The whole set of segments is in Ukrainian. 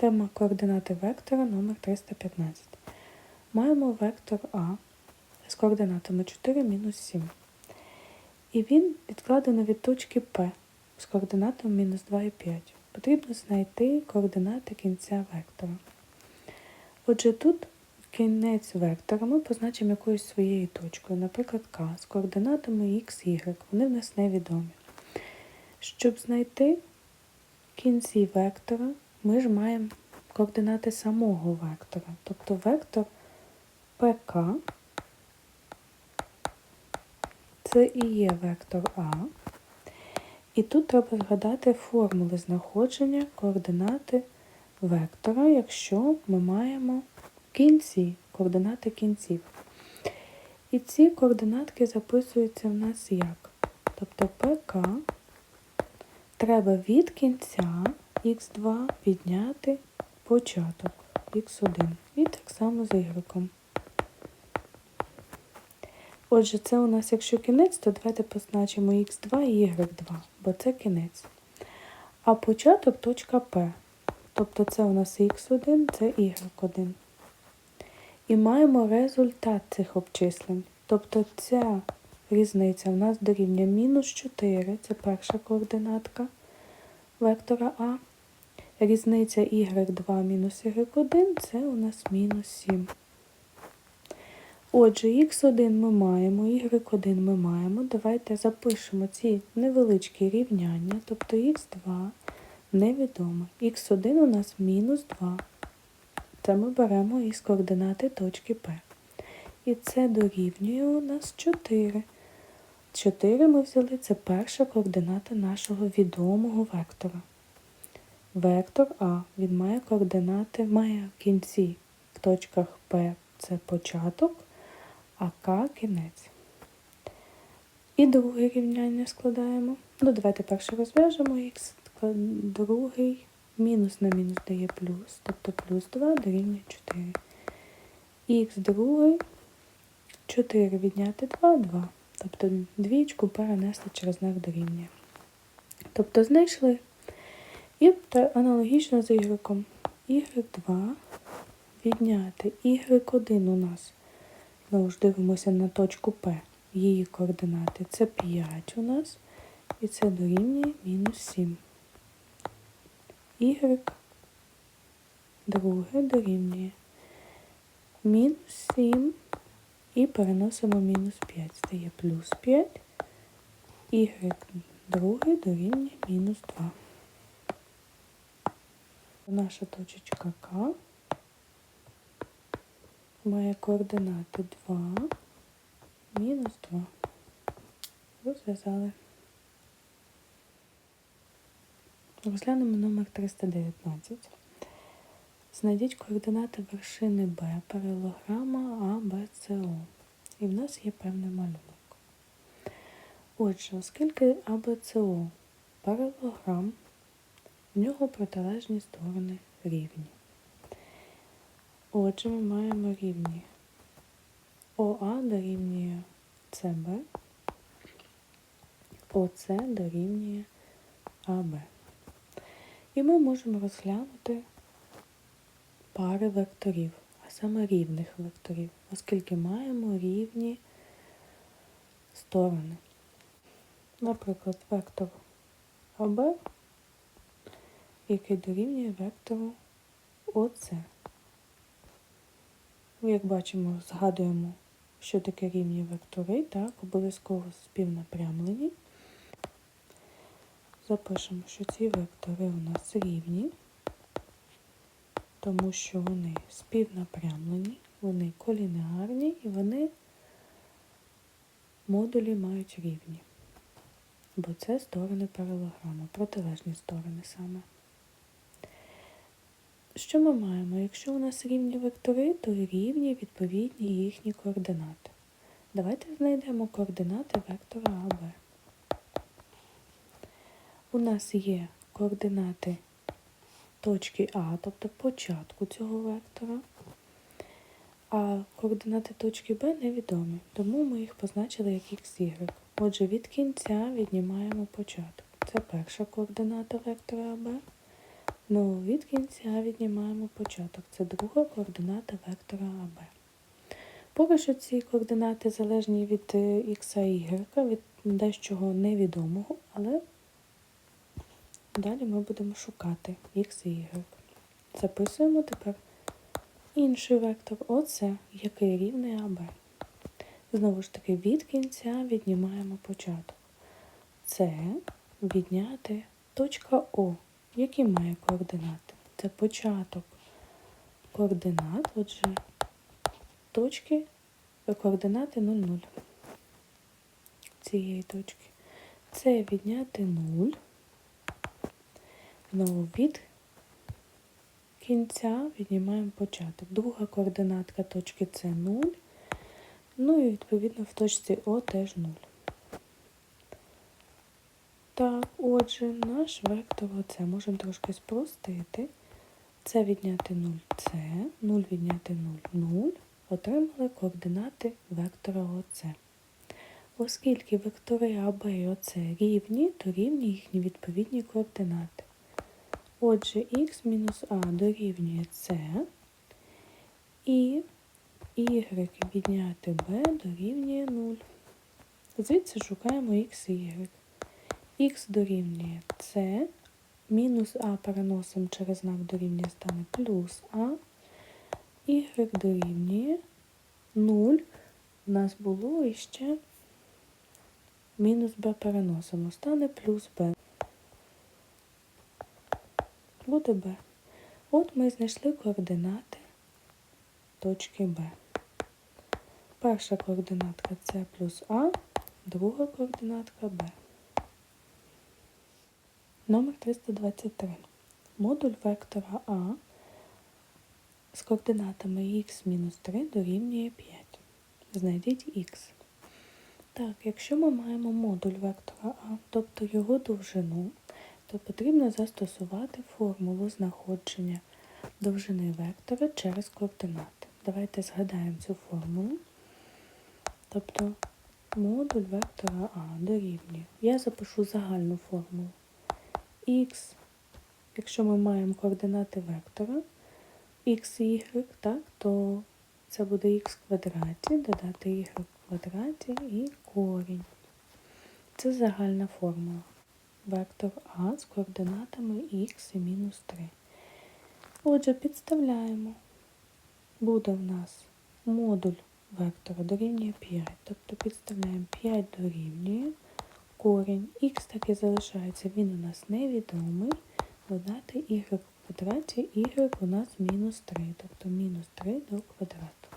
Тема координати вектора номер 315. Маємо вектор А з координатами 4 мінус 7. І він відкладено від точки П з координатами мінус 2 і 5. Потрібно знайти координати кінця вектора. Отже, тут кінець вектора ми позначимо якоюсь своєю точкою, наприклад, К з координатами X, Y. Вони в нас невідомі. Щоб знайти кінці вектора, ми ж маємо координати самого вектора. Тобто вектор ПК це і є вектор А. І тут треба згадати формули знаходження координати вектора, якщо ми маємо кінці, координати кінців. І ці координатки записуються в нас як? Тобто ПК треба від кінця х2 відняти початок х1. І так само з y. Отже, це у нас, якщо кінець, то давайте позначимо х2 і y2, бо це кінець. А початок точка П. Тобто це у нас х1, це y1. І маємо результат цих обчислень. Тобто ця різниця у нас дорівнює мінус 4, це перша координатка вектора А. Різниця y2 мінус y1 це у нас мінус 7. Отже, х1 ми маємо, y1 ми маємо. Давайте запишемо ці невеличкі рівняння, тобто х2 невідомо. х1 у нас мінус 2. Це ми беремо із координати точки П. І це дорівнює у нас 4. 4 ми взяли, це перша координата нашого відомого вектора. Вектор А, він має координати, має кінці в точках П це початок, а К кінець. І друге рівняння складаємо. Ну, давайте перше розв'яжемо х, другий мінус на мінус дає плюс, тобто плюс 2 дорівнює 4. Х другий 4 відняти 2, 2. Тобто двічку перенесли через знак дорівнює. Тобто знайшли. І аналогічно з y. y2 відняти y1 у нас. Знову ж дивимося на точку П. Її координати. Це 5 у нас. І це дорівнює мінус 7. Y друге дорівнює мінус 7 і переносимо мінус 5. Стає плюс 5. Y друге дорівнює мінус 2. Наша точечка К має координати 2, мінус 2. Розв'язали. Розглянемо номер 319. Знайдіть координати вершини Б паралограма АБЦО. І в нас є певний малюнок. Отже, оскільки АБЦО паралограм, в нього протилежні сторони рівні. Отже, ми маємо рівні ОА дорівнює СБ, ОС дорівнює АБ. І ми можемо розглянути пари векторів, а саме рівних векторів, оскільки маємо рівні сторони. Наприклад, вектор АБ, який дорівнює вектору ОС. Як бачимо, згадуємо, що таке рівні вектори, так, обов'язково співнапрямлені. Запишемо, що ці вектори у нас рівні, тому що вони співнапрямлені, вони колінеарні і вони модулі мають рівні. Бо це сторони паралограму, протилежні сторони саме. Що ми маємо? Якщо у нас рівні вектори, то рівні відповідні їхні координати. Давайте знайдемо координати вектора АБ. У нас є координати точки А, тобто початку цього вектора, а координати точки Б невідомі, тому ми їх позначили як XY. Отже, від кінця віднімаємо початок. Це перша координата вектора АБ. Ну, від кінця віднімаємо початок. Це друга координата вектора АБ. Поки що ці координати залежні від х і y, від дещого невідомого, але далі ми будемо шукати х і y. Записуємо тепер інший вектор, оце, який рівний АБ. Знову ж таки, від кінця віднімаємо початок. Це відняти точка О, які має координати. Це початок координат, отже, точки координати 0, 0 цієї точки. Це відняти 0. Знову від кінця віднімаємо початок. Друга координатка точки це 0. Ну і відповідно в точці О теж 0. Так, отже, наш вектор оце можемо трошки спростити. Це відняти 0, це, 0 відняти 0, 0. Отримали координати вектора ОЦ. Оскільки вектори АБ і ОЦ рівні, то рівні їхні відповідні координати. Отже, х мінус А дорівнює С і y відняти b дорівнює 0. Звідси шукаємо x і y. х дорівнює c, мінус а переносимо через знак дорівнює стане плюс а, y дорівнює 0. У нас було іще мінус b переносимо, стане плюс b. Буде b. От ми знайшли координати точки Б. Перша координатка С плюс А, друга координатка Б. Номер 323. Модуль вектора А з координатами х-3 дорівнює 5. Знайдіть х. Так, якщо ми маємо модуль вектора А, тобто його довжину, то потрібно застосувати формулу знаходження довжини вектора через координати. Давайте згадаємо цю формулу. Тобто модуль вектора А дорівнює. Я запишу загальну формулу. Х, якщо ми маємо координати вектора, х і y, так, то це буде х квадраті, додати y в квадраті і корінь. Це загальна формула. Вектор А з координатами х і мінус 3. Отже, підставляємо. Буде в нас модуль вектора дорівнює 5. Тобто підставляємо 5 дорівнює корінь. Х так і залишається, він у нас невідомий. Додати y в квадраті, y у нас мінус 3, тобто мінус 3 до квадрату.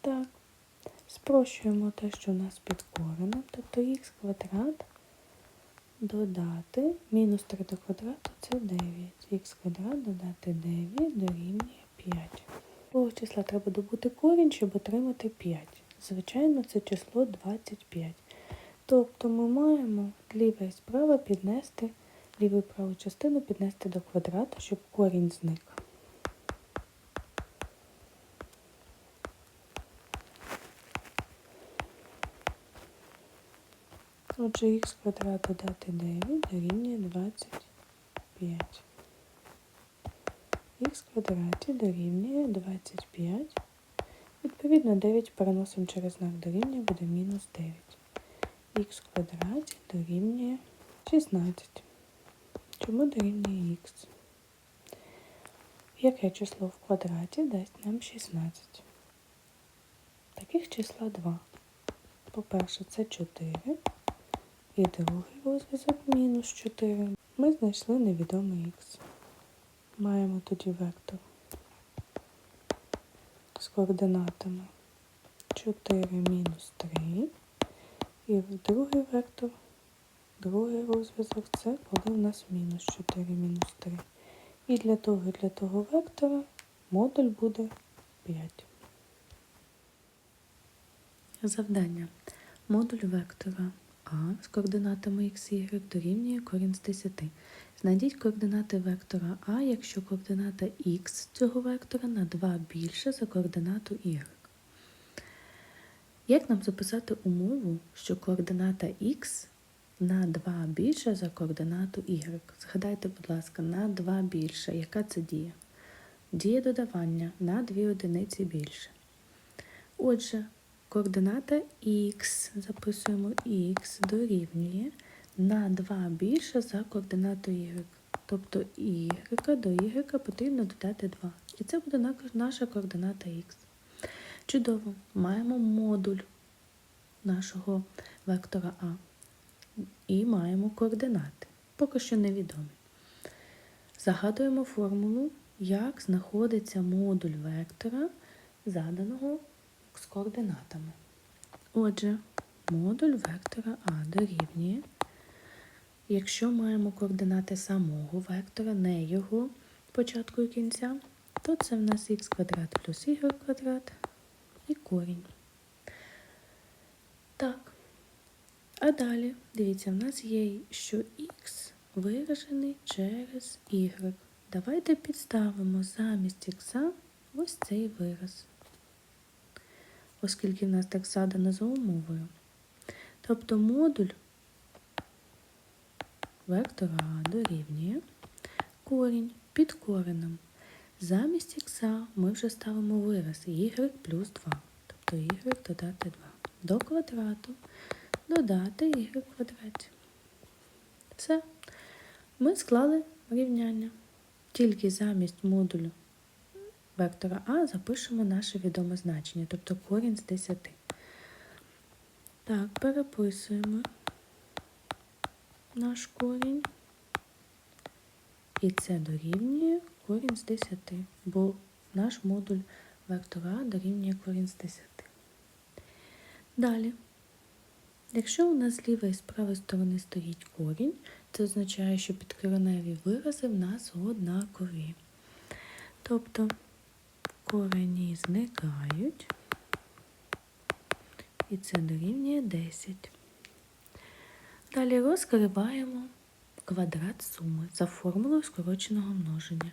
Так, спрощуємо те, що у нас під коренем, тобто х квадрат додати мінус 3 до квадрату це 9. Х квадрат додати 9 дорівнює 5. Того числа треба добути корінь, щоб отримати 5. Звичайно, це число 25. Тобто ми маємо ліве і справа піднести, ліву і праву частину піднести до квадрату, щоб корінь зник. Отже, х квадрат додати 9 дорівнює 25. х квадраті дорівнює 25. Відповідно, 9 переносимо через знак дорівнює, буде мінус 9. Х квадраті дорівнює 16. Чому дорівнює х? Яке число в квадраті дасть нам 16? Таких числа 2. По-перше, це 4. І другий розв'язок мінус 4. Ми знайшли невідомий х. Маємо тоді вектор з координатами 4 мінус 3. І в другий вектор, другий розв'язок це коли у нас мінус 4 мінус 3. І для того, і для того вектора модуль буде 5. Завдання. Модуль вектора А з координатами x, y дорівнює корінь з 10. Знайдіть координати вектора А, якщо координата х цього вектора на 2 більше за координату y. Як нам записати умову, що координата х на 2 більше за координату y. Згадайте, будь ласка, на 2 більше. Яка це дія? Дія додавання на 2 одиниці більше. Отже, координата х, записуємо х дорівнює на 2 більше за координату y. Тобто y до y потрібно додати 2. І це буде наша координата х. Чудово, маємо модуль нашого вектора А. І маємо координати. Поки що невідомі. Загадуємо формулу, як знаходиться модуль вектора, заданого з координатами. Отже, модуль вектора А дорівнює. Якщо маємо координати самого вектора, не його початку і кінця, то це в нас х квадрат плюс y квадрат і корінь. Так. А далі, дивіться, в нас є, що х виражений через y. Давайте підставимо замість х ось цей вираз, оскільки в нас так задано за умовою. Тобто модуль вектора дорівнює корінь під коренем. Замість х ми вже ставимо вираз y плюс 2, тобто y додати 2. До квадрату додати y в квадраті. Все. Ми склали рівняння. Тільки замість модулю вектора А запишемо наше відоме значення, тобто корінь з 10. Так, переписуємо наш корінь. І це дорівнює корінь з 10, бо наш модуль вектора дорівнює корінь з 10. Далі. Якщо у нас з лівої і з правої сторони стоїть корінь, це означає, що підкореневі вирази в нас однакові. Тобто корені зникають, і це дорівнює 10. Далі розкриваємо квадрат суми за формулою скороченого множення.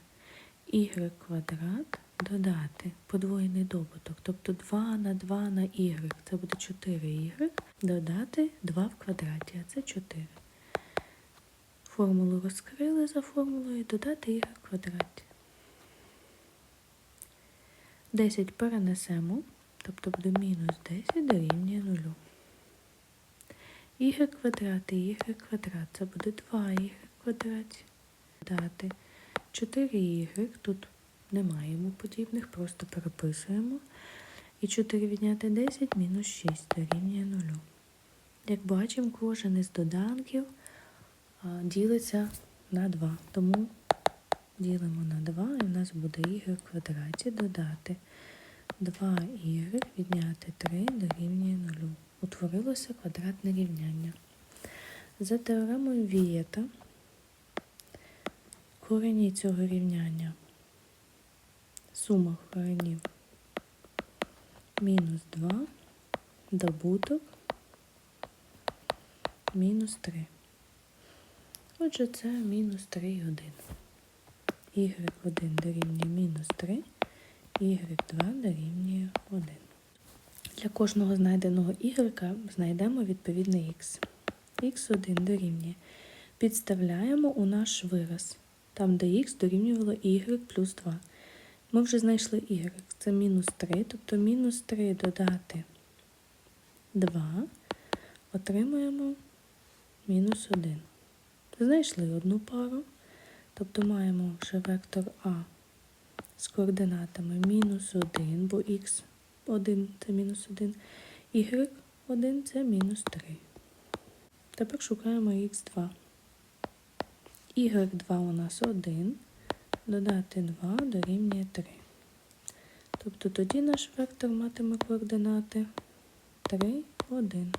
y квадрат додати подвоєний добуток, тобто 2 на 2 на y, це буде 4y, додати 2 в квадраті, а це 4. Формулу розкрили за формулою додати y квадраті. 10 перенесемо, тобто буде мінус 10 дорівнює 0. Y квадрат і квадрат, це буде 2y в квадраті. Дати 4y, тут немає йому подібних, просто переписуємо. І 4 відняти 10 мінус 6 дорівнює 0. Як бачимо, кожен із доданків ділиться на 2. Тому ділимо на 2 і в нас буде y в квадраті додати 2y відняти 3 дорівнює 0. Утворилося квадратне рівняння. За теоремою Вієта корені цього рівняння сума коренів мінус 2, добуток мінус 3. Отже, це мінус 3 і 1. y1 дорівнює мінус 3, y2 дорівнює 1. Для кожного знайденого y знайдемо відповідний х. х1 дорівнює. Підставляємо у наш вираз, там де х дорівнювало y плюс 2. Ми вже знайшли y, це мінус 3, тобто мінус 3 додати 2, отримуємо мінус 1. Знайшли одну пару, тобто маємо вже вектор А з координатами мінус 1, бо х 1 це мінус 1, y 1 це мінус 3. Тепер шукаємо х2. y2 у нас 1 додати 2 дорівнює 3. Тобто тоді наш вектор матиме координати 3, 1.